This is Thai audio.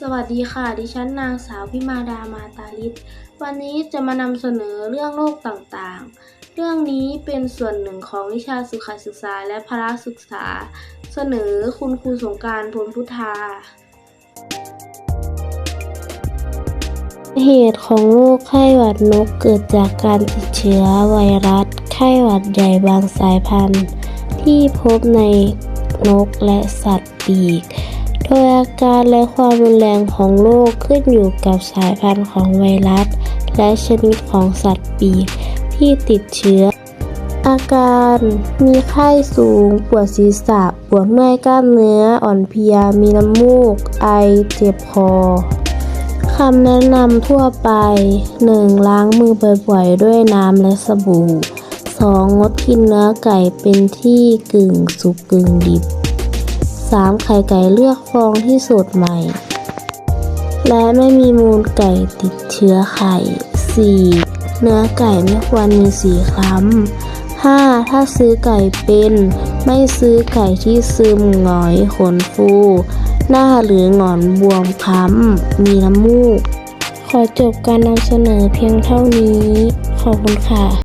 สวัสดีค่ะ ดิฉันนางสาวพิมาดามาตาลิศวันนี้จะมานำเสนอเรื่องโรคต่างๆ เรื่องนี้เป็นส่วนหนึ่งของวิชาสุขศึกษาและพละศึกษา เสนอคุณครูสงการพลพุทธา เหตุของโรคไข้หวัดนกเกิดจากการติดเชื้อไวรัส ไข้หวัดใหญ่บางสายพันธุ์ ที่พบในนกและสัตว์ปีก โดยอาการและความรุนแรงของโรคขึ้นอยู่กับสายพันธุ์ของไวรัส และชนิดของสัตว์ปีกที่ติดเชื้อ อาการมีไข้สูง ปวดศีรษะ ปวดเมื่อยกล้ามเนื้ออ่อนเพลีย มีน้ำมูก ไอ เจ็บคอคำแนะนำทั่วไป 1. ล้างมือบ่อยๆ ด้วยน้ำและสบู่ 2. งดกินเนื้อไก่เป็นที่กึ่งสุกกึ่งดิบ 3. ไข่ไก่เลือกฟองที่สดใหม่ และไม่มีมูลไก่ติดเชื้อไข่ 4. เนื้อไก่ไม่ควรมีสีคล้ำ 5. ถ้าซื้อไก่เป็น ไม่ซื้อไก่ที่ซึมหงอยขนฟู หน้าหรือหงอนบวมค้ำ มีน้ำมูก ขอจบการนำเสนอเพียงเท่านี้ ขอบคุณค่ะ